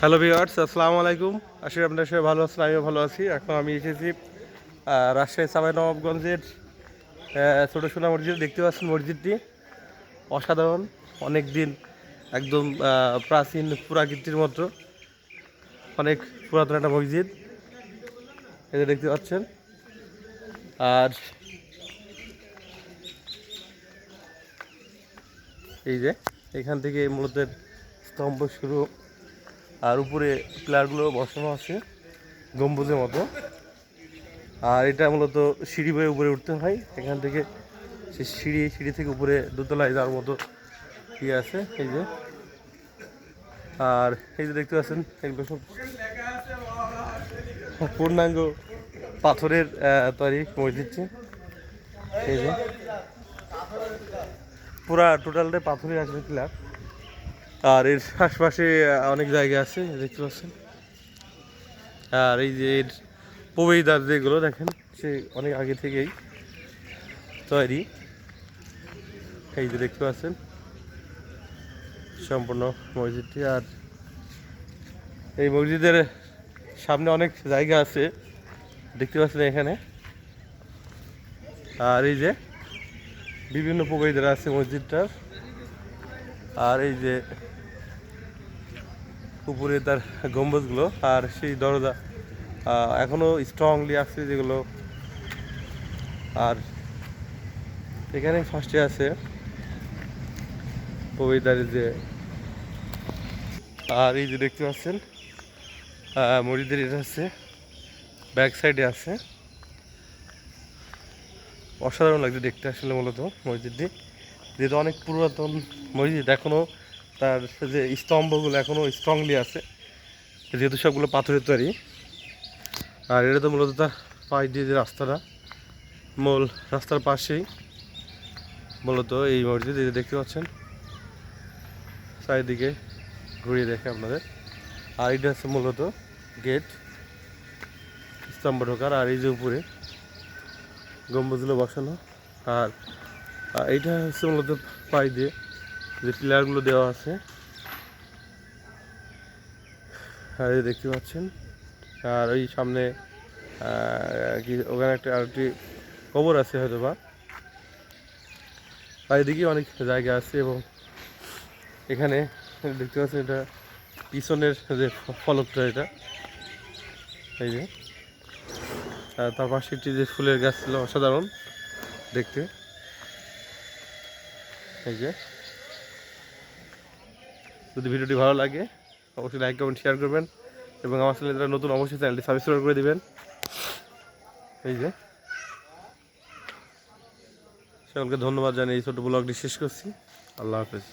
Hello viewers আসসালামু আলাইকুম আশি আপনার সবাই ভালো আছেন, আমিও ভালো আছি। এখন আমি এসেছি রাজশাহী সাবাই নবাবগঞ্জের ছোটো সোনা মসজিদ। দেখতে পাচ্ছেন মসজিদটি। অসাধারণ। অনেক দিন একদম প্রাচীন পুরাকীর্তির মতো। অনেক পুরাতন একটা মসজিদ। যে দেখতে পাচ্ছেন। আর এই যে, এখান থেকে মূলত স্তম্ভ শুরু। আর উপরে প্লেয়ারগুলো বসানো আছে, গম্বুজের মতো। আর এটা মূলত সিঁড়ি বয়ে উপরে উঠতে হয়। এখান থেকে সে সিঁড়ি সিঁড়ি থেকে উপরে দোতলায় যাওয়ার মতো ইয়ে আছে, এই যে। আর এই যে দেখতে পাচ্ছেন এগুলো সব পূর্ণাঙ্গ পাথরের তৈরি মসজিদটি এই যে। পুরা টোটালটাই পাথরের আছে প্লেয়ার আর এর আশপাশে অনেক জায়গা আছে, দেখতে পাচ্ছেন। আর এই যে এর প্রবেশদ্বার যেগুলো, দেখেন, সে অনেক আগে থেকেই তৈরি। এই যে দেখতে পাচ্ছেন, সম্পূর্ণ মসজিদটি। আর এই মসজিদের সামনে অনেক জায়গা আছে, দেখতে পাচ্ছেন এখানে। আর এই যে বিভিন্ন প্রবেশদ্বার আছে মসজিদটার। আর এই যে উপরে তার গম্বুজগুলো আর সেই দরজা আহ, এখনও স্ট্রংলি আছে যেগুলো। আর এখানে ফার্স্টে আছে প্রবেশদ্বারের যে আর এই যে দেখতে পাচ্ছেন মসজিদের এটা আছে ব্যাক সাইডে আছে। অসাধারণ লাগছে দেখতে আসলে মূলত মসজিদটি। যেহেতু অনেক পুরাতন মসজিদ এখনও তার যে স্তম্ভগুলো এখনও স্ট্রংলি আছে, যেহেতু সবগুলো পাথরের তৈরি। আর এটা তো মূলত তার পাশ দিয়ে যে রাস্তাটা, মূল রাস্তার পাশেই মূলত এই মসজিদ, এই দেখতে পাচ্ছেন। চারিদিকে ঘুরিয়ে দেখে আপনাদের। আর এটা হচ্ছে মূলত গেট স্তম্ভ ঢোকার। আর এই যে উপরে গম্বুজগুলো বসানো। আর এইটা হচ্ছে মূলত পাই দিয়ে যে পিলারগুলো দেওয়া আছে। আর দেখতে পাচ্ছেন। আর ওই সামনে কি, ওখানে একটা আরেকটি কবর আছে হয়তো বা আর এদিকে অনেক জায়গা আছে এবং এখানে দেখতে পাচ্ছেন এটা পিছনের যে ফলকটা এটা। এই যে। তার পাশে একটি যে ফুলের গাছ ছিল, অসাধারণ দেখতে। এই যে। যদি ভিডিওটি ভালো লাগে, অবশ্যই লাইক কমেন্ট শেয়ার করবেন এবং আমার চ্যানেল যারা নতুন, অবশ্যই চ্যানেলটি সাবস্ক্রাইব করে দেবেন। এই যে। সকলকে ধন্যবাদ জানিয়ে এই ছোটো ব্লগটি শেষ করছি। আল্লাহ হাফেজ।